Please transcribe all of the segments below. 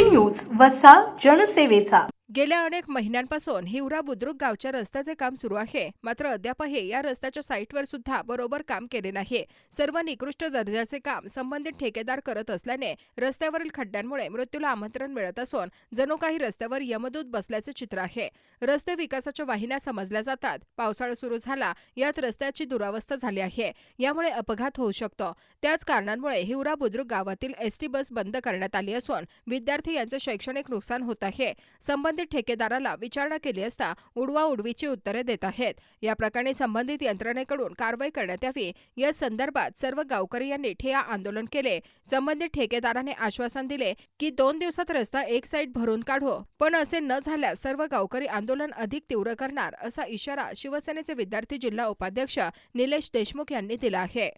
News वसा जनसेवेचा. गेल्या अनेक महिन्यांपासून हिवरा बुद्रुक गावच्या रस्त्याचे काम सुरू आहे. मात्र अद्यापही या रस्त्याच्या साईटवर सुद्धा बरोबर काम केले नाही. सर्व निकृष्ट दर्जाचे काम संबंधित ठेकेदार करत असल्याने रस्त्यावरील खड्ड्यांमुळे मृत्यूला आमंत्रण मिळत असून जणू काही रस्त्यावर यमदूत बसल्याचे चित्र आहे. रस्ते विकासाच्या वाहिन्या समजल्या जातात. पावसाळा सुरू झाला यात रस्त्याची दुरावस्था झाली आहे. यामुळे अपघात होऊ शकतो. त्याच कारणांमुळे हिवरा बुद्रुक गावातील एसटी बस बंद करण्यात आली असून विद्यार्थी यांचे शैक्षणिक नुकसान होत आहे. संबंधित ठेकेदाराला विचारणा केली असता उडवा उडवीची उत्तरे देत आहेत. या प्रकरणी संबंधित यंत्रणेकडून कारवाई करण्यात यावी. या संदर्भात सर्व गावकरी यांनी ठिय्या आंदोलन केले. संबंधित ठेकेदाराने आश्वासन दिले की दोन दिवसात रस्ता एक साईड भरून काढू. पण असे न झाल्यास सर्व गावकरी आंदोलन अधिक तीव्र करणार असा इशारा शिवसेनेचे विद्यार्थी जिल्हा उपाध्यक्ष निलेश देशमुख यांनी दिला आहे.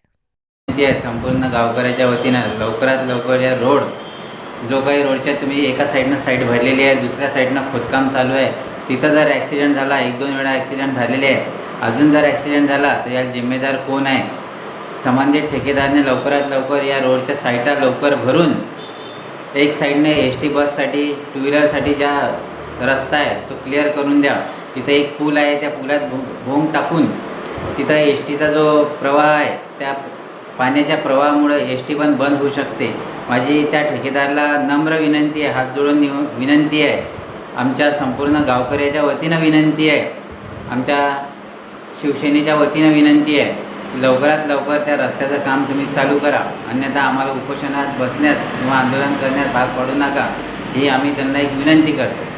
आहे संपूर्ण गावकऱ्याच्या वतीनं लवकरात लवकर या रोड जो काही रोडच्या तुम्ही एका साईडनं साईड भरलेली आहे दुसऱ्या साईडनं खोदकाम चालू आहे. तिथं जर ॲक्सिडेंट झाला एक दोन वेळा ॲक्सिडेंट झालेले आहे अजून जर ॲक्सिडेंट झाला तर याला जिम्मेदार कोण आहे? संबंधित ठेकेदारने लवकरात लवकर या रोडच्या साईटा लवकर भरून एक साईडने एस टी बससाठी टू व्हीलरसाठी ज्या रस्ता आहे तो क्लिअर करून द्या. तिथं एक पूल आहे त्या पुलात भो भोंग टाकून तिथं एस टीचा जो प्रवाह आहे त्या पाण्याच्या प्रवाहामुळे एस टी पण बंद होऊ शकते. माझी त्या ठेकेदारला नम्र विनंती आहे हात जोडून निव विनंती आहे. आमच्या संपूर्ण गावकऱ्याच्या वतीनं विनंती आहे. आमच्या शिवसेनेच्या वतीनं विनंती आहे लवकरात लवकर त्या रस्त्याचं काम तुम्ही चालू करा. अन्यथा आम्हाला उपोषणात बसण्यात किंवा आंदोलन करण्यात भाग पडू नका. ही आम्ही त्यांना एक विनंती करतो.